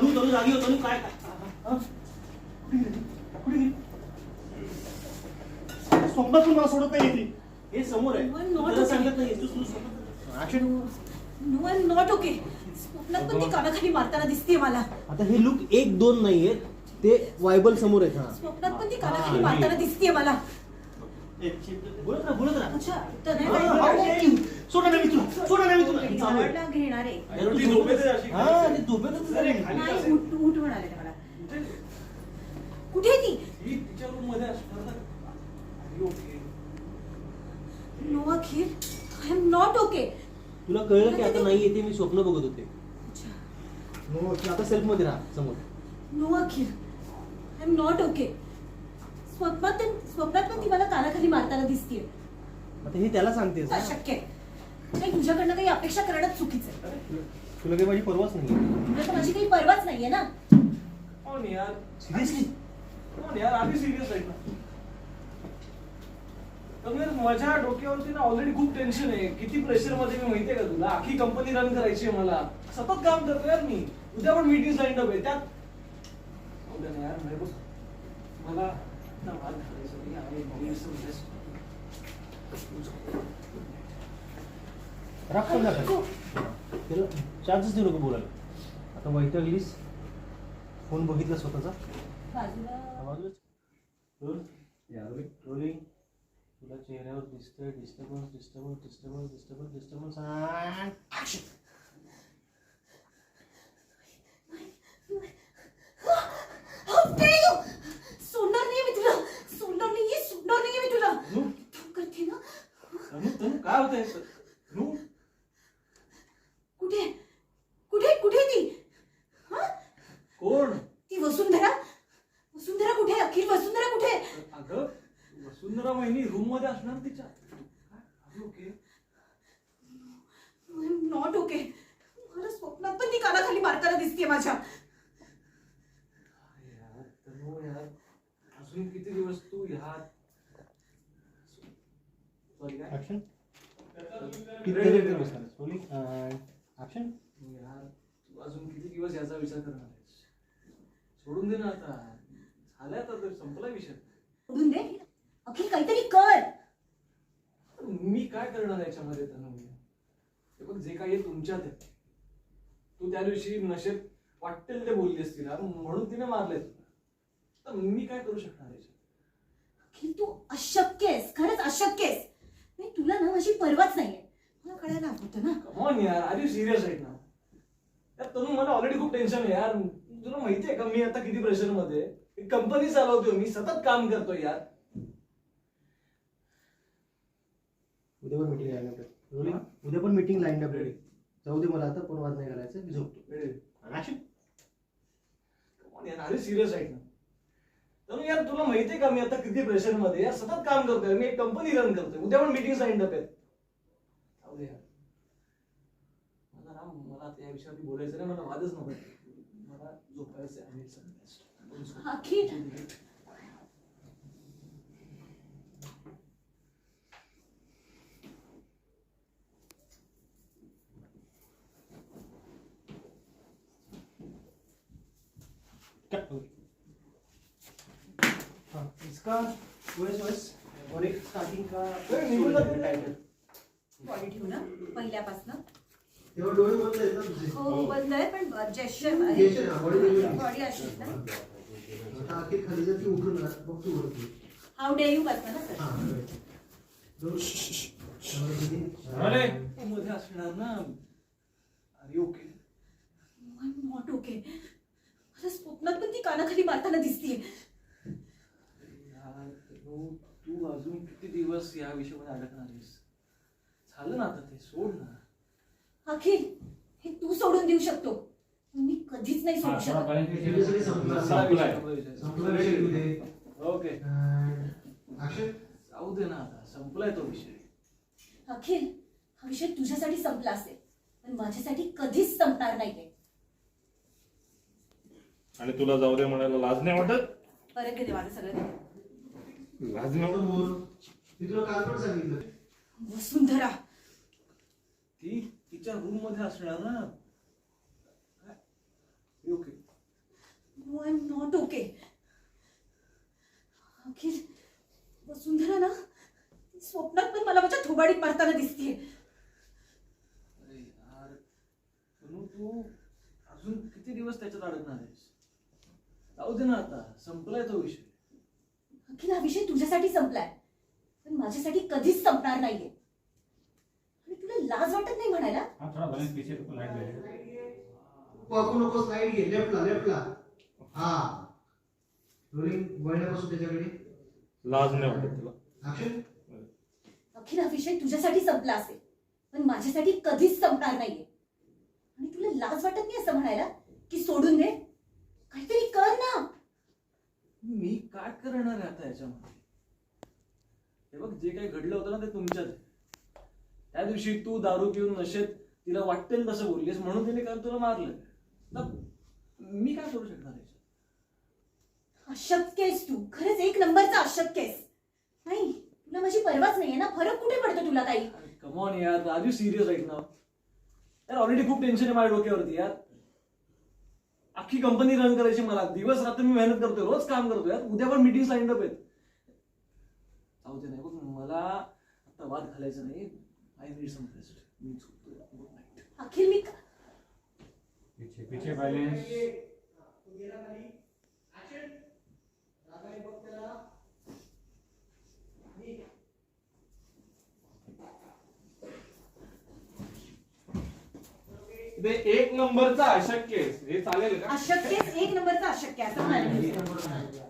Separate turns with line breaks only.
तनू तनू जागी हो तनू काय? काय? हा? कुठे गेली?
स्वप्नात पण मला सोडत नाही ती
हे समोर आहे.
पण not
तुला
okay.
सांगत नाही तू तू
नो आय नॉट ओके. स्वप्नात पण ती कानाखाली मारताना दिसते मला.
आता हे लुक एक दोन नाहीये. ते वायबल समोर आहेत हा.
स्वप्नात पण ती कानाखाली मारताना दिसते मला.
बोलत राहा बोलत राहा.
अच्छा तर नाही
हा, हा. हा सोडा नाही मी तुला चालू आहे.
आवडला घेणारे.
अरे
ती
तू
झोपेत आहे अशी.
हा ते झोपेतच आहे.
नाही उठ उठ म्हणाले ते मला कुठे आहे ती
तिच्या रूममध्ये असणार ना. Are you okay?
No Akhil I am not okay
तुला कळलं की आता नाही येते मी स्वप्न बघत होते.
अच्छा.
नो आता सेल्फमध्ये राहा समोर.
No Akhil I am not okay स्वप्नात ते- स्वप्नात पण ती मला कानाखाली मारताना दिसतीये.
आता हे त्याला सांगतेस ना?
अशक्य आहे. नाही तुझ्याकडनं काही अपेक्षा करणं चुकीचं आहे
तुला काही माझी परवाच नाही
तुला तर माझी काही परवाच नाहीये ना
कोण यार
सिरियसली
कोण यार आधी सिरियस आहे ना तर माझ्या डोक्यावरती ना ऑलरेडी खूप टेन्शन आहे किती प्रेशरमध्ये मी माहितीये का तुला आखी कंपनी रन करायची आहे मला सतत काम करतो यार मी उद्या पण मीटिंग लाईन अप आहे त्यात उद्या ना यार म्हणजे बघ, मला आता वाद घालायचा नाही आणि
नका त्याला चान्सच देऊ नको बोलायला. आता वैतागलीस फोन बघितला स्वतःचा. रोलिंग. तुला चेहऱ्यावर दिसतंय disturbance disturbance disturbance disturbance disturbance action
How dare you? सोडणार नाहीये मी तुला सोडणार नाहीये सोडणार नाहीये मी तुला
नू
थांब करते ना
तनू तनू काय होतंय नू
कुठे कुठे कुठे ती हा
कोण
ती वसुंधरा वसुंधरा कुठे अखिल वसुंधरा कुठे
अगं वहिनी रूममध्ये असणार तिच्या? ओके
नॉट ओके मला स्वप्नात पण ती कानाखाली मारताना दिसते माझ्या.
यार तनू यार. अजून किती दिवस तू ह्यात सॉरी काय?
ऍक्शन किती
यार तू अजून किती दिवस याचा विचार करणार आहेस? सोडून दे ना आता. झालाय आता तर संपला विषय.
सोडून दे. अखिल काहीतरी कर.
मी काय करणार याच्यामध्ये तनू? हे बघ जे काही आहे तुमच्यात आहे. तू त्या दिवशी नशेत वाटेल ते बोलली असतील म्हणून तिने मारले तुला. तर मी काय करू शकणार याच्यात?
अखिल तू अशक्य आहेस खरंच अशक्य आहेस. नाही तुला ना माझी परवाच नाहीये. मला कळायला होतं ना.
कमॉन यार आर यू सिरियस राईट ना यार तनु मला ऑलरेडी खूप टेन्शन आहे यार. तुला माहितीये का मी आता किती प्रेशरमध्ये? कंपनी चालवतोय मी सतत काम करतोय यार.
उद्या पण मीटिंग लाईन अप रोलिंग उद्या पण मीटिंग लाईन अप जाऊ दे मला आता कोण वाद नाही घालायचं मी झोपतो.
यू सिरियस राईट ना. तनु यार तुला माहितीये का मी आता किती प्रेशरमध्ये यार सतत काम करतोय. मी एक कंपनी रन करतोय. उद्या पण मीटिंग साईन अप आहेत. जाऊ दे यार. मला ना मला आता या विषयावरती बोलायचं नाही मला वादच नको. मला झोपायचं आहे.
अखिल
हाँ इसका वॉइस वॉइस और एक स्टार्टिंग का
जाते.
बॉडी ना? पहिल्यापासून?
तेव्हा डोळे बंद आहेत ना तुझे.
हो बंद आहे पण जेस्चर
हा, language.
बॉडी अशीच ना?
आता अखेर खाली जर उठून मग तू वरती.
हाऊ डे यू करता ना सर
हा
मध्ये असणार ना? अरे ओके
नॉट ओके ती कानाखाली मारताना दिसतीये.
यार तू तू अजून किती दिवस या विषयामध्ये अडकणार आहेस? झालं ना आता ते सोड ना.
अखिल हे तू सोडून देऊ शकतो. मी कधीच नाही सोडू शकत.
सगळे संपलं. संपला विषय. येऊ दे.
ओके. जाऊ दे ना आता संपलाय तो विषय.
अखिल हा विषय तुझ्यासाठी संपला असेल पण माझ्यासाठी कधीच संपणार नाहीये.
आणि तुला जाऊ दे म्हणायला लाज नाही वाटत?
परत घेते माझं सगळं
लाज नाही वाटत
बोल. तुला काल पण सांगितलं.
वसुंधरा
ती तिच्या रूममध्ये असणार ना. Okay.
Not okay Akhil Vasundhara ना स्वप्नात पण मला माझ्या थोबाडीत मारताना दिसतीये.
अरे यार तनु तू अजून किती दिवस त्याच्यात अडकणार आहेस? जाऊ दे ना आता संपलाय तो विषय.
अखिल हा विषय तुझ्यासाठी संपलाय. पण माझ्यासाठी कधीच संपणार नाहीये. आणि तुला लाज वाटत नाही म्हणायला?
हाँ थोड़ा बैलेंस पीछे को लाइट दे
वाकू नको स्लाइड घे लेफ्टला लेफ्टला. हा. रोलिंग वळण्यापासून त्याच्याकडे.
लाज नाही वाटत तुला.
अखिल हा विषय तुझ्यासाठी संपला असेल पण माझ्यासाठी कधीच संपणार नाहीये. आणि तुला लाज वाटत नाही असं म्हणायला? की सोडून दे? काहीतरी
मी काय करणार आहे आता याच्यामध्ये? हे बघ जे काही घडलं होतं ना ते तुमच्यात. त्या दिवशी तू दारू पिऊन नशेत तिला वाटेल तसं बोललीस म्हणून तिने काल तुला मारलं. तर मी काय करू शकणार याच्यात?
अशक्य आहेस तू. खरंच एक नंबरचा अशक्य आहेस. नाही तुला माझी परवाच नाहीये ना? फरक कुठे पडतो तुला काही
कमॉन यार राजू सिरियस राईट ना यार ऑलरेडी खूप टेन्शन आहे माझ्या डोक्यावरती यार. अख्खी कंपनी रन करायची मला. दिवस रात्र मी मेहनत करतोय रोज काम करतोय. यार उद्या पण मीटिंग लाईन अप आहेत. जाऊ दे नाही बघ मला आता वाद घालायचा नाही. आय नीड सम रेस्ट मी झोपतोय. गुड नाईट
अखिल मी का-
पीछे पीछे बैलेंस
ते एक नंबरचा अशक्य आहे. हे चालेल का?
अशक्य आहेस, एक नंबरचा अशक्य आहे असं म्हणाले.